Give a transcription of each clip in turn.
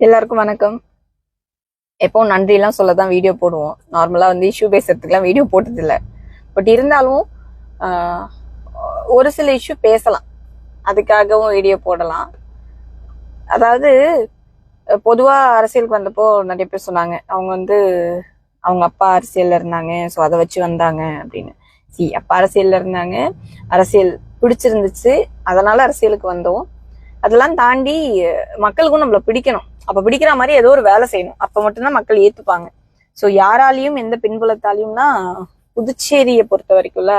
எல்லாருக்கும் வணக்கம். எப்போ நன்றிலாம் சொல்ல தான் வீடியோ போடுவோம் நார்மலாக வந்து இஷ்யூ பேசுறதுக்குலாம் வீடியோ போட்டதில்ல. பட் இருந்தாலும் ஆஹ், ஒரு சில இஷ்யூ பேசலாம். அதுக்காகவும் வீடியோ போடலாம். அதாவது பொதுவாக அரசியலுக்கு வந்தப்போ நிறைய பேர் சொன்னாங்க. அவங்க வந்து அவங்க அப்பா அரசியல்ல இருந்தாங்க. ஸோ அதை வச்சு வந்தாங்க அப்படின்னு. சி அப்பா அரசியல்ல இருந்தாங்க. அரசியல் பிடிச்சிருந்துச்சு. அதனால அரசியலுக்கு வந்தோம். அதெல்லாம் தாண்டி மக்களுக்கும் நம்மள பிடிக்கணும். அப்ப பிடிக்கிற மாதிரி ஏதோ ஒரு வேலை செய்யணும். அப்ப மட்டும்தான் மக்கள் ஏத்துப்பாங்க. ஸோ யாராலையும் எந்த பின்புலத்தாலையும்னா புதுச்சேரியை பொறுத்த வரைக்கும்ல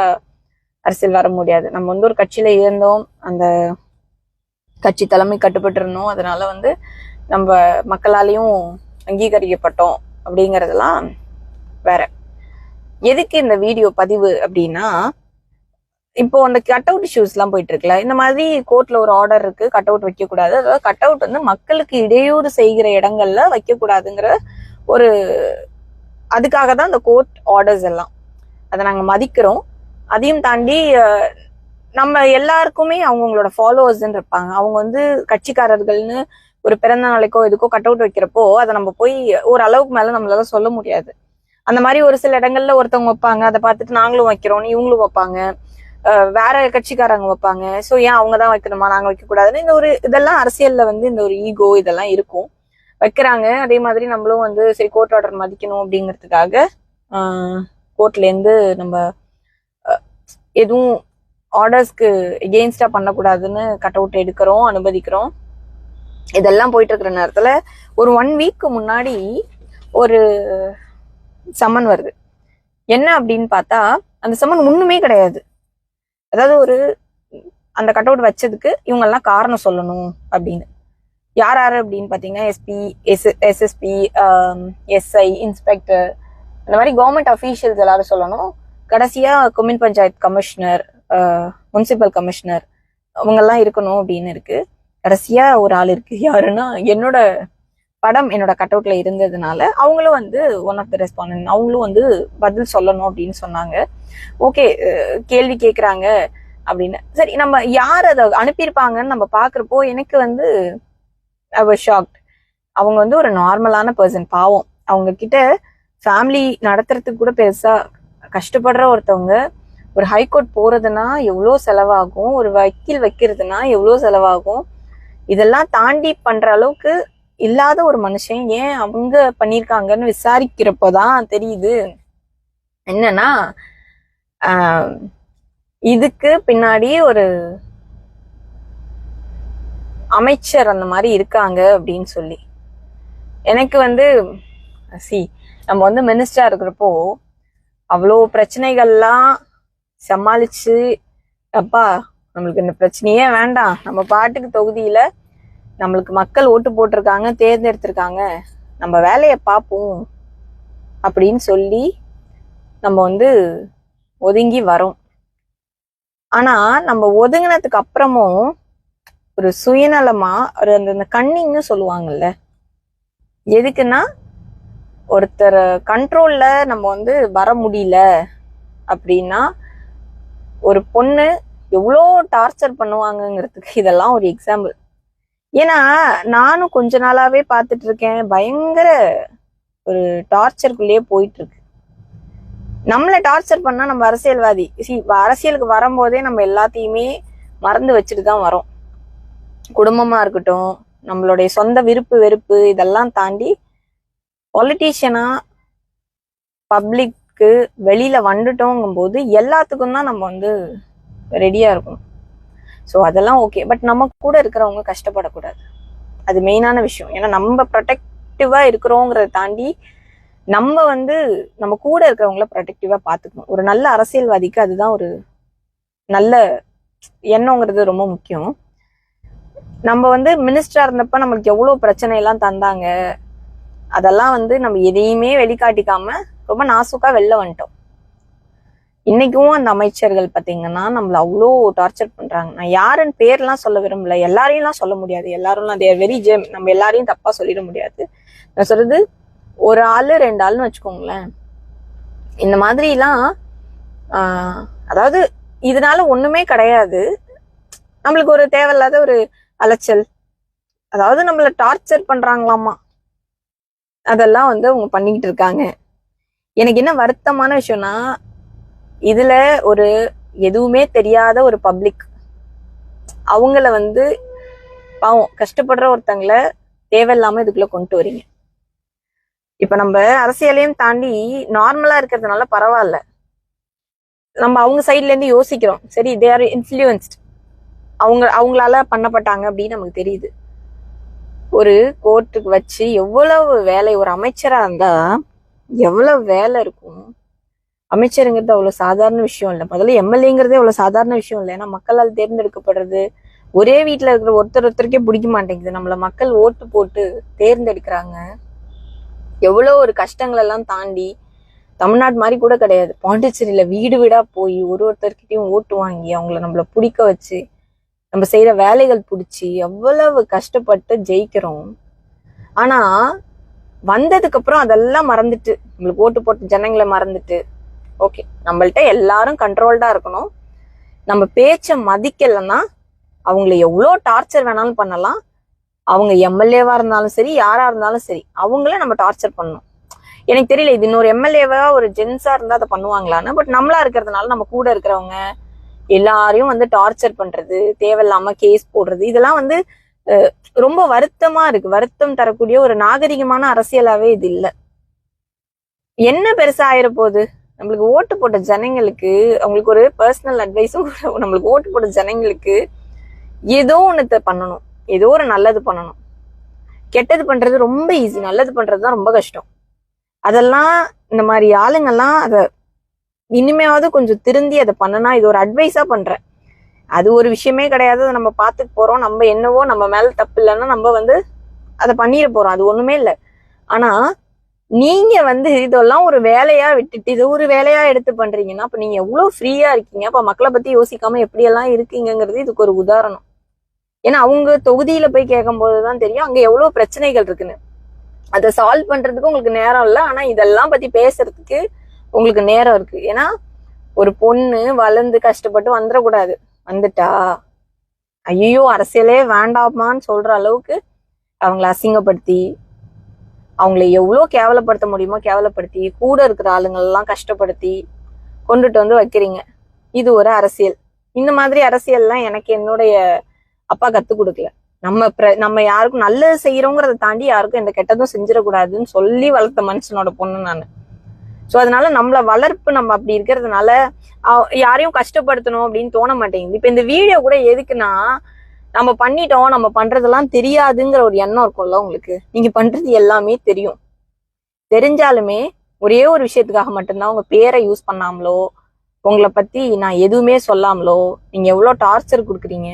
அரசியல் வர முடியாது. நம்ம வந்து ஒரு கட்சியில இருந்தோம். அந்த கட்சி தலைமை கட்டுப்பட்டு இருந்தோம் அதனால வந்து நம்ம மக்களாலையும் அங்கீகரிக்கப்பட்டோம் அப்படிங்கறதெல்லாம் வேற. எதுக்கு இந்த வீடியோ பதிவு அப்படின்னா இப்போ அந்த கட் அவுட் இஷ்யூஸ் எல்லாம் போயிட்டு இருக்குல்ல இந்த மாதிரி கோர்ட்ல ஒரு ஆர்டர் இருக்கு கட் அவுட் வைக்க கூடாது அதாவது கட் அவுட் வந்து மக்களுக்கு இடையூறு செய்கிற இடங்கள்ல வைக்க கூடாதுங்கிற ஒரு அதுக்காக தான் அந்த கோர்ட் ஆர்டர்ஸ் எல்லாம். அதை நாங்க மதிக்கிறோம். அதையும் தாண்டி நம்ம எல்லாருக்குமே அவங்கவுங்களோட ஃபாலோவர்ஸ்ன்னு இருப்பாங்க. அவங்க வந்து கட்சிக்காரர்கள்னு ஒரு பிறந்த நாளைக்கோ எதுக்கோ கட் அவுட் வைக்கிறப்போ அதை நம்ம போய் ஒரு அளவுக்கு மேல நம்மளால சொல்ல முடியாது. அந்த மாதிரி ஒரு சில இடங்கள்ல ஒருத்தவங்க வைப்பாங்க. அதை பார்த்துட்டு நாங்களும் வைக்கிறோம்னு இவங்களும் வைப்பாங்க. வேற கட்சிக்காரங்க வைப்பாங்க. ஸோ ஏன் அவங்க தான் வைக்கணுமா? நாங்க வைக்க கூடாதுன்னு இந்த ஒரு இதெல்லாம் அரசியல்ல வந்து இந்த ஒரு ஈகோ இதெல்லாம் இருக்கும். வைக்கிறாங்க. அதே மாதிரி நம்மளும் வந்து சரி கோர்ட் ஆர்டர் மதிக்கணும் அப்படிங்கிறதுக்காக கோர்ட்ல இருந்து நம்ம எதுவும் ஆர்டர்ஸ்க்கு எகெயின்ஸ்டா பண்ணக்கூடாதுன்னு கட் அவுட் எடுக்கிறோம் அனுமதிக்கிறோம். இதெல்லாம் போயிட்டு இருக்கிற நேரத்துல ஒரு ஒன் வீக்கு முன்னாடி ஒரு சம்மன் வருது. என்ன அப்படின்னு பார்த்தா அந்த சம்மன் ஒண்ணுமே கிடையாது. அதாவது ஒரு அந்த கட் அவுட் வச்சதுக்கு இவங்கெல்லாம் காரணம் சொல்லணும் அப்படின்னு. யார் யாரு அப்படின்னு பாத்தீங்கன்னா SP S SSP SI inspector இந்த um, மாதிரி கவர்மெண்ட் அஃபீஷியல்ஸ் எல்லாரும் சொல்லணும். கடைசியா commune panchayat commissioner municipal commissioner அவங்கெல்லாம் இருக்கணும் அப்படின்னு இருக்கு. கடைசியா ஒரு ஆள் இருக்கு. யாருன்னா என்னோட படம் என்னோட கட் அவுட்ல இருந்ததுனால அவங்களும் வந்து ஒன் ஆஃப் த ரெஸ்பாண்டன்ட் அவங்களும் வந்து பதில் சொல்லணும் அப்படின்னு சொன்னாங்க. ஓகே கேள்வி கேட்குறாங்க அப்படின்னு. சரி நம்ம யார் அதை அனுப்பியிருப்பாங்கன்னு நம்ம பாக்குறப்போ எனக்கு வந்து ஷாக்ட் அவங்க வந்து ஒரு நார்மலான பர்சன் பாவம். அவங்க கிட்ட ஃபேமிலி நடத்துறதுக்கு கூட பெருசா கஷ்டப்படுற ஒருத்தவங்க ஒரு ஹைகோர்ட் போறதுன்னா எவ்வளோ செலவாகும் ஒரு வக்கீல் வைக்கிறதுனா எவ்வளோ செலவாகும் இதெல்லாம் தாண்டி பண்ற அளவுக்கு இல்லாத ஒரு மனுஷன் ஏன் அவங்க பண்ணியிருக்காங்கன்னு விசாரிக்கிறப்போதான் தெரியுது. என்னன்னா ஆஹ், இதுக்கு பின்னாடி ஒரு அமைச்சர் அந்த மாதிரி இருக்காங்க அப்படின்னு சொல்லி. எனக்கு வந்து சி நம்ம வந்து மினிஸ்டரா இருக்கிறப்போ அவ்வளோ பிரச்சனைகள்லாம் சமாளிச்சு அப்பா நம்மளுக்கு இந்த பிரச்சனையே வேண்டாம். நம்ம பாட்டுக்கு தொகுதியில நம்மளுக்கு மக்கள் ஓட்டு போட்டிருக்காங்க தேர்ந்தெடுத்திருக்காங்க. நம்ம வேலையை பார்ப்போம் அப்படின்னு சொல்லி நம்ம வந்து ஒதுங்கி வரோம். ஆனால் நம்ம ஒதுங்கினதுக்கு அப்புறமும் ஒரு சுயநலமாக ஒரு அந்த கண்ணிங்னு சொல்லுவாங்கல்ல எதுக்குன்னா ஒருத்தர் கண்ட்ரோலில் நம்ம வந்து வர முடியல அப்படின்னா ஒரு பொண்ணு எவ்வளோ டார்ச்சர் பண்ணுவாங்கங்கிறதுக்கு இதெல்லாம் ஒரு எக்ஸாம்பிள் ஏன்னா நானும் கொஞ்ச நாளாவே பார்த்துட்டு இருக்கேன் பயங்கர ஒரு டார்ச்சருக்குள்ளேயே போயிட்டு இருக்கு நம்மளை டார்ச்சர் பண்ணா நம்ம அரசியல்வாதி. சி அரசியலுக்கு வரும்போதே நம்ம எல்லாத்தையுமே மறந்து வச்சுட்டு தான் வரோம். குடும்பமா இருக்கட்டும் நம்மளுடைய சொந்த விருப்பு வெறுப்பு இதெல்லாம் தாண்டி பொலிட்டீஷியனா பப்ளிக்கு வெளியில வந்துட்டோங்கும் போது எல்லாத்துக்கும் தான் நம்ம வந்து ரெடியா இருக்கணும். ஸோ அதெல்லாம் ஓகே பட் நம்ம கூட இருக்கிறவங்க கஷ்டப்படக்கூடாது. அது மெயினான விஷயம். ஏன்னா நம்ம ப்ரொடெக்டிவா இருக்கிறோங்கிறத தாண்டி நம்ம வந்து நம்ம கூட இருக்கிறவங்கள ப்ரொடெக்டிவா பார்த்துக்கணும். ஒரு நல்ல அரசியல்வாதிக்கு அதுதான் ஒரு நல்ல எண்ணங்கிறது ரொம்ப முக்கியம். நம்ம வந்து மினிஸ்டரா இருந்தப்ப நம்மளுக்கு எவ்வளவு பிரச்சனை எல்லாம் தந்தாங்க அதெல்லாம் வந்து நம்ம எதையுமே வெளிக்காட்டிக்காம ரொம்ப நாசுக்கா வெளில வந்துட்டோம். இன்னைக்கும் அந்த அமைச்சர்கள் பார்த்தீங்கன்னா நம்மள அவ்வளோ டார்ச்சர் பண்றாங்க. நான் யாருன்னு பேர்லாம் சொல்ல விரும்பல. எல்லாரையும்லாம் சொல்ல முடியாது. எல்லாரும் தேர் வெரி ஜெம் நம்ம எல்லாரையும் தப்பா சொல்லிட முடியாது. நான் சொல்றது ஒரு ஆளு ரெண்டு ஆள்னு வச்சுக்கோங்களேன். இந்த மாதிரிலாம் ஆஹ், அதாவது இதனால ஒண்ணுமே கிடையாது. நம்மளுக்கு ஒரு தேவையில்லாத ஒரு அலைச்சல். அதாவது நம்மள டார்ச்சர் பண்றாங்களாமா? அதெல்லாம் வந்து அவங்க பண்ணிக்கிட்டு இருக்காங்க. எனக்கு என்ன வருத்தமான விஷயம்னா இதுல ஒரு எதுவுமே தெரியாத ஒரு பப்ளிக் அவங்கள வந்து பாவம் கஷ்டப்படுற ஒருத்தங்கள தேவையில்லாம இதுக்குள்ள கொண்டு வரீங்க. இப்ப நம்ம அரசியலையும் தாண்டி நார்மலா இருக்கிறதுனால பரவாயில்ல. நம்ம அவங்க சைட்ல இருந்து யோசிக்கிறோம். சரி தே ஆர் இன்ஃப்ளூயன்ஸ்ட் அவங்க அவங்களால பண்ணப்பட்டாங்க அப்படின்னு நமக்கு தெரியுது. ஒரு கோர்ட்டுக்கு வச்சு எவ்வளவு வேலை ஒரு அமைச்சரா இருந்தா எவ்வளவு வேலை இருக்கும். அமைச்சருங்கிறது அவ்வளோ சாதாரண விஷயம் இல்லை. முதல்ல எம்எல்ஏங்கிறதே அவ்வளோ சாதாரண விஷயம் இல்லை. ஏன்னா மக்களால் தேர்ந்தெடுக்கப்படுறது ஒரே வீட்டில் இருக்கிற ஒருத்தர் ஒருத்தருக்கே பிடிக்க மாட்டேங்குது. நம்மளை மக்கள் ஓட்டு போட்டு தேர்ந்தெடுக்கிறாங்க. எவ்வளோ ஒரு கஷ்டங்களெல்லாம் தாண்டி தமிழ்நாடு மாதிரி கூட கிடையாது. பாண்டிச்சேரியில் வீடு வீடாக போய் ஒரு ஒருத்தர்கிட்டயும் ஓட்டு வாங்கி அவங்கள நம்மள பிடிக்க வச்சு நம்ம செய்கிற வேலைகள் பிடிச்சி எவ்வளவு கஷ்டப்பட்டு ஜெயிக்கிறோம். ஆனால் வந்ததுக்கப்புறம் அதெல்லாம் மறந்துட்டு நம்மளுக்கு ஓட்டு போட்டு ஜனங்களை மறந்துட்டு ஓகே நம்மள்ட்ட எல்லாரும் கண்ட்ரோல்டா இருக்கணும். நம்ம பேச்சை மதிக்கலைன்னா அவங்கள எவ்வளோ டார்ச்சர் வேணாலும் பண்ணலாம். அவங்க எம்எல்ஏவா இருந்தாலும் சரி யாரா இருந்தாலும் சரி அவங்கள நம்ம டார்ச்சர் பண்ணணும். எனக்கு தெரியல இது இன்னொரு எம்எல்ஏவா ஒரு ஜென்ஸா இருந்தா அதை பண்ணுவாங்களான்னு பட் நம்மளா இருக்கிறதுனால நம்ம கூட இருக்கிறவங்க எல்லாரையும் வந்து டார்ச்சர் பண்றது தேவையில்லாம கேஸ் போடுறது இதெல்லாம் வந்து ரொம்ப வருத்தமா இருக்கு. வருத்தம் தரக்கூடிய ஒரு நாகரிகமான அரசியலாவே இது இல்லை. என்ன பெருசா ஆயிர போகுது நம்மளுக்கு ஓட்டு போட்ட ஜனங்களுக்கு அவங்களுக்கு ஒரு பர்சனல் அட்வைஸும் நம்மளுக்கு ஓட்டு போட்ட ஜனங்களுக்கு ஏதோ ஒண்ணுத்த பண்ணணும். ஏதோ ஒரு நல்லது பண்ணணும். கெட்டது பண்றது ரொம்ப ஈஸி நல்லது பண்றது தான் ரொம்ப கஷ்டம். அதெல்லாம் இந்த மாதிரி ஆளுங்கெல்லாம் அதை இனிமையாவது கொஞ்சம் திருந்தி அதை பண்ணனா இது ஒரு அட்வைஸா பண்றேன். அது ஒரு விஷயமே கிடையாது. அதை நம்ம பார்த்துட்டு போறோம். நம்ம என்னவோ நம்ம மேல தப்பு இல்லைன்னா நம்ம வந்து அதை பண்ணிட போறோம். அது ஒண்ணுமே இல்லை. ஆனா நீங்க வந்து இதெல்லாம் ஒரு வேலையா விட்டுட்டு இது ஒரு வேலையா எடுத்து பண்றீங்கன்னா அப்ப நீங்க எவ்வளவு ஃப்ரீயா இருக்கீங்க? அப்ப மக்களை பத்தி யோசிக்காம எப்படி எல்லாம் இருக்கீங்கங்கிறது இதுக்கு ஒரு உதாரணம். ஏன்னா அவங்க தொகுதியில போய் கேட்கும் போதுதான் தெரியும் அங்க எவ்வளவு பிரச்சனைகள் இருக்குன்னு. அதை சால்வ் பண்றதுக்கு உங்களுக்கு நேரம் இல்லை ஆனா இதெல்லாம் பத்தி பேசுறதுக்கு உங்களுக்கு நேரம் இருக்கு. ஏன்னா ஒரு பொண்ணு வளர்ந்து கஷ்டப்பட்டு வந்துடக்கூடாது. வந்துட்டா? ஐயோ அரசியலே வேண்டாமான்னு சொல்ற அளவுக்கு அவங்கள அசிங்கப்படுத்தி அவங்கள எவ்வளோ கேவலப்படுத்த முடியுமோ கேவலப்படுத்தி கூட இருக்கிற ஆளுங்களெல்லாம் கஷ்டப்படுத்தி கொண்டுட்டு வந்து வைக்கிறீங்க. இது ஒரு அரசியல். இந்த மாதிரி அரசியல்லாம் எனக்கு என்னுடைய அப்பா கத்து கொடுக்கல. நம்ம பிர- நம்ம யாருக்கும் நல்லது செய்யறோங்கிறத தாண்டி யாருக்கும் எந்த கெட்டதும் செஞ்சிடக்கூடாதுன்னு சொல்லி வளர்த்த மனுஷனோட பொண்ணு நான். ஸோ அதனால நம்மள வளர்ப்பு நம்ம அப்படி இருக்கிறதுனால யாரையும் கஷ்டப்படுத்தணும் அப்படின்னு தோண மாட்டேங்குது. இப்ப இந்த வீடியோ கூட எதுக்குன்னா நம்ம பண்ணிட்டோம் நம்ம பண்றதெல்லாம் தெரியாதுங்கிற ஒரு எண்ணம் இருக்கும்ல உங்களுக்கு? நீங்க பண்றது எல்லாமே தெரியும். தெரிஞ்சாலுமே ஒரே ஒரு விஷயத்துக்காக மட்டும்தான் உங்க பேரை யூஸ் பண்ணாமலோ உங்களை பத்தி நான் எதுவுமே சொல்லாமலோ நீங்க எவ்வளவு டார்ச்சர் கொடுக்குறீங்க?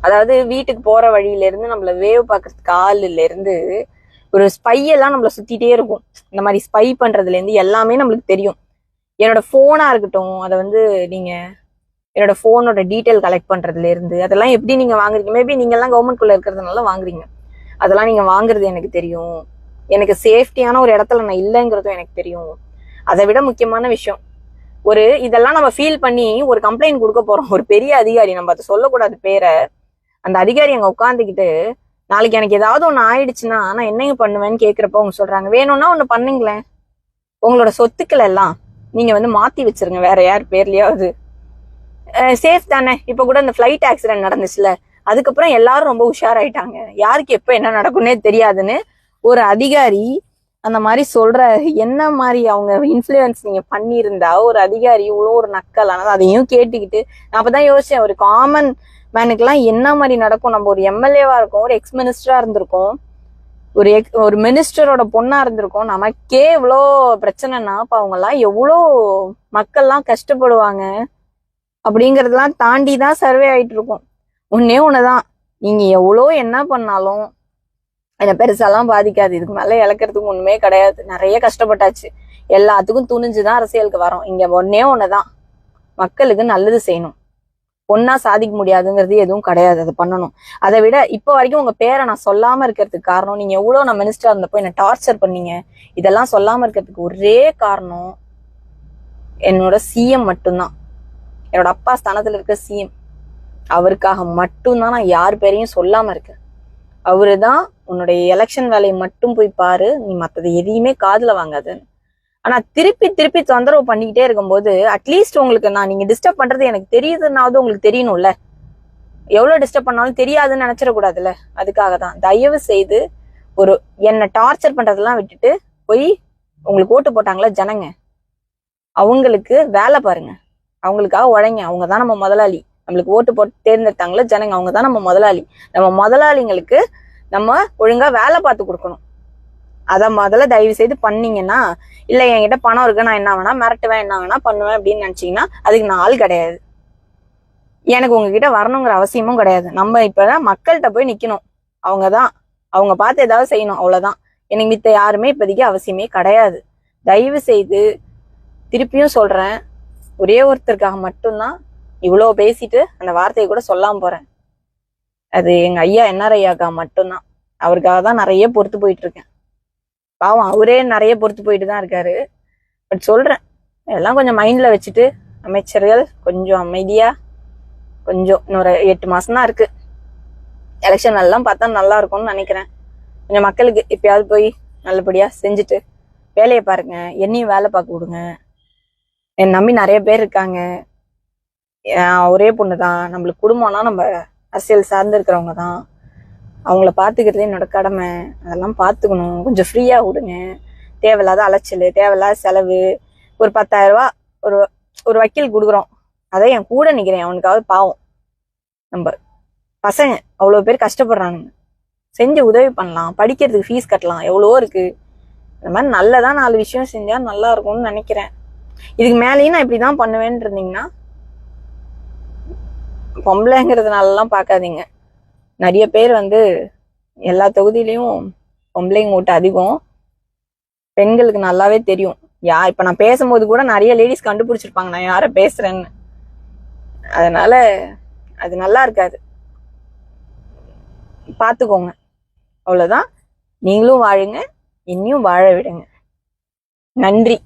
அதாவது வீட்டுக்கு போற வழியில இருந்து நம்மள வேவ் பாக்குறதுக்கு ஆளுல இருந்து ஒரு ஸ்பை எல்லாம் நம்மள சுத்திட்டே இருக்கும். இந்த மாதிரி ஸ்பை பண்றதுல இருந்து எல்லாமே நம்மளுக்கு தெரியும். என்னோட போனா இருக்கட்டும் அதை வந்து நீங்க என்னோட ஃபோனோட டீட்டெயில் கலெக்ட் பண்றதுல இருந்து அதெல்லாம் எப்படி நீங்க வாங்குறீங்க? மேபி நீங்க எல்லாம் கவர்மெண்ட்குள்ள இருக்கிறதுனால வாங்குறீங்க. அதெல்லாம் நீங்க வாங்குறது எனக்கு தெரியும். எனக்கு சேஃப்டியான ஒரு இடத்துல நான் இல்லைங்கிறதும் எனக்கு தெரியும். அதை விட முக்கியமான விஷயம் ஒரு இதெல்லாம் நம்ம ஃபீல் பண்ணி ஒரு கம்ப்ளைண்ட் கொடுக்க போறோம். ஒரு பெரிய அதிகாரி நம்ம அதை சொல்லக்கூடாது பேரை. அந்த அதிகாரி அங்க உட்காந்துக்கிட்டு நாளைக்கு எனக்கு ஏதாவது ஒன்று ஆயிடுச்சுன்னா நான் என்னங்க பண்ணுவேன்னு கேட்குறப்போ அவங்க சொல்றாங்க வேணும்னா ஒன்று பண்ணுங்களேன். உங்களோட சொத்துக்கள் எல்லாம் நீங்க வந்து மாத்தி வச்சிருங்க வேற யார் பேர்லயாவது. சேஃப் தானே? இப்போ கூட இந்த ஃப்ளைட் ஆக்சிடென்ட் நடந்துச்சுல. அதுக்கப்புறம் எல்லாரும் ரொம்ப உஷாராயிட்டாங்க. யாருக்கு எப்போ என்ன நடக்கும்னே தெரியாதுன்னு ஒரு அதிகாரி அந்த மாதிரி சொல்ற என்ன மாதிரி அவங்க இன்ஃப்ளூயன்ஸ் நீங்க பண்ணியிருந்தா ஒரு அதிகாரி இவ்வளோ ஒரு நக்கலானது அதையும் கேட்டுக்கிட்டு நான் அப்பதான் யோசிச்சேன் ஒரு காமன் மேனுக்கெல்லாம் என்ன மாதிரி நடக்கும்? நம்ம ஒரு எம்எல்ஏவா இருக்கோம் ஒரு எக்ஸ் மினிஸ்டரா இருந்திருக்கோம் ஒரு எக் ஒரு மினிஸ்டரோட பொண்ணா இருந்திருக்கோம். நமக்கே இவ்வளோ பிரச்சனைனா இப்போ அவங்கெல்லாம் எவ்வளோ மக்கள்லாம் கஷ்டப்படுவாங்க. அப்படிங்கறதெல்லாம் தாண்டி தான் சர்வே ஆயிட்டு இருக்கும். ஒன்னே ஒண்ணுதான். நீங்க எவ்வளோ என்ன பண்ணாலும் என்ன பெருசாலாம் பாதிக்காது. இதுக்கு மேல இழக்கிறதுக்கு ஒண்ணுமே கிடையாது. நிறைய கஷ்டப்பட்டாச்சு. எல்லாத்துக்கும் துணிஞ்சுதான் அரசியலுக்கு வரோம். இங்க ஒன்னே ஒண்ணுதான். மக்களுக்கு நல்லது செய்யணும். ஒன்னா சாதிக்க முடியாதுங்கிறது எதுவும் கிடையாது. அதை பண்ணணும். அதை விட இப்போ வரைக்கும் உங்க பேரை நான் சொல்லாம இருக்கிறதுக்கு காரணம் நீங்க எவ்வளவு நான் மினிஸ்டரா இருந்தப்போ என்ன டார்ச்சர் பண்ணீங்க. இதெல்லாம் சொல்லாம இருக்கிறதுக்கு ஒரே காரணம் என்னோட சிஎம் மட்டும்தான். என்னோட அப்பா ஸ்தானத்துல இருக்க சிஎம் அவருக்காக மட்டும்தான் நான் யார் பேரையும் சொல்லாம இருக்கேன். அவரு தான் உன்னுடைய எலெக்ஷன் வேலையை மட்டும் போய் பாரு நீ மத்தது எதையுமே காதுல வாங்காதுன்னு ஆனா திருப்பி திருப்பி தொந்தரவு பண்ணிக்கிட்டே இருக்கும்போது அட்லீஸ்ட் உங்களுக்கு நான் நீங்க டிஸ்டர்ப் பண்றது எனக்கு தெரியுதுன்னாவது உங்களுக்கு தெரியணும்ல. எவ்வளவு டிஸ்டர்ப் பண்ணாலும் தெரியாதுன்னு நினைச்சிடக்கூடாதுல்ல. அதுக்காக தான். தயவு செய்து ஒரு என்னை டார்ச்சர் பண்றதெல்லாம் விட்டுட்டு போய் உங்களுக்கு ஓட்டு போட்டாங்களா ஜனங்க? அவங்களுக்கு வேலை பாருங்க. அவங்களுக்காக உழைங்க. அவங்க தான் நம்ம முதலாளி. நம்மளுக்கு ஓட்டு போட்டு தேர்ந்தெடுத்தாங்களே ஜனங்க அவங்க தான் நம்ம முதலாளி. நம்ம முதலாளிங்களுக்கு நம்ம ஒழுங்கா வேலை பார்த்து கொடுக்கணும். அதை முதல்ல தயவு செய்து பண்ணீங்கன்னா இல்லை என்கிட்ட பணம் இருக்கு நான் என்ன வேணா மிரட்டுவேன் என்ன வேணா பண்ணுவேன் அப்படின்னு நினைச்சீங்கன்னா அதுக்கு நான் ஆள் கிடையாது. எனக்கு உங்ககிட்ட வரணுங்கிற அவசியமும் கிடையாது. நம்ம இப்போ மக்கள்கிட்ட போய் நிற்கணும் அவங்க தான் அவங்க பார்த்து ஏதாவது செய்யணும் அவ்வளோதான் எனக்கு மித்த யாருமே இப்போதைக்கு அவசியமே கிடையாது. தயவு செய்து திருப்பியும் சொல்கிறேன் ஒரே ஒருத்தருக்காக மட்டும்தான் இவ்வளோ பேசிட்டு அந்த வார்த்தையை கூட சொல்லாம போறேன். அது எங்க ஐயா என்ஆர் ஐயாக்காக மட்டும்தான். அவருக்காக தான் நிறைய பொறுத்து போயிட்டு இருக்கேன். பாவம் அவரே நிறைய பொறுத்து போயிட்டு தான் இருக்காரு. பட் சொல்றேன் எல்லாம் கொஞ்சம் மைண்ட்ல வச்சுட்டு அமைச்சர்கள் கொஞ்சம் அமைதியா கொஞ்சம் இன்னொரு எட்டு மாசம் தான் இருக்கு. எலெக்ஷன் எல்லாம் பார்த்தா நல்லா இருக்கும்னு நினைக்கிறேன். கொஞ்சம் மக்களுக்கு எப்பயாவது போய் நல்லபடியா செஞ்சுட்டு வேலையை பாருங்க என்னையும் வேலை பார்க்க விடுங்க. என் நம்பி நிறைய பேர் இருக்காங்க. ஒரே பொண்ணு தான். நம்மளுக்கு குடும்பம்னா நம்ம அரசியல் சார்ந்து இருக்கிறவங்க தான். அவங்கள பார்த்துக்கிறது என்னோட கடமை. அதெல்லாம் பார்த்துக்கணும் கொஞ்சம் ஃப்ரீயாக விடுங்க. தேவையில்லாத அலைச்சல் தேவையில்லாத செலவு. ஒரு பத்தாயிரரூபா ஒரு ஒரு வக்கீல் கொடுக்குறோம். அதை என் கூட நிற்கிறேன் அவனுக்காவது பாவம். நம்ம பசங்க அவ்வளோ பேர் கஷ்டப்படுறானுங்க. செஞ்சு உதவி பண்ணலாம். படிக்கிறதுக்கு ஃபீஸ் கட்டலாம். எவ்வளோ இருக்குது இந்த மாதிரி நல்லதான் நாலு விஷயம் செஞ்சால் நல்லா இருக்கும்னு நினைக்கிறேன். இதுக்கு மேலேயும் நான் இப்படிதான் பண்ணுவேன்னு இருந்தீங்கன்னா பொம்பளைங்கிறதுனாலலாம் பார்க்காதீங்க. நிறைய பேர் வந்து எல்லா தொகுதியிலையும் பொம்பளைங்க ஓட்டு அதிகம். பெண்களுக்கு நல்லாவே தெரியும். யா இப்ப நான் பேசும்போது கூட நிறைய லேடிஸ் கண்டுபிடிச்சிருப்பாங்க நான் யாரை பேசுறேன்னு. அதனால அது நல்லா இருக்காது. பார்த்துக்கோங்க. அவ்வளவுதான். நீங்களும் வாழுங்க. இன்னும் வாழ விடுங்க. நன்றி.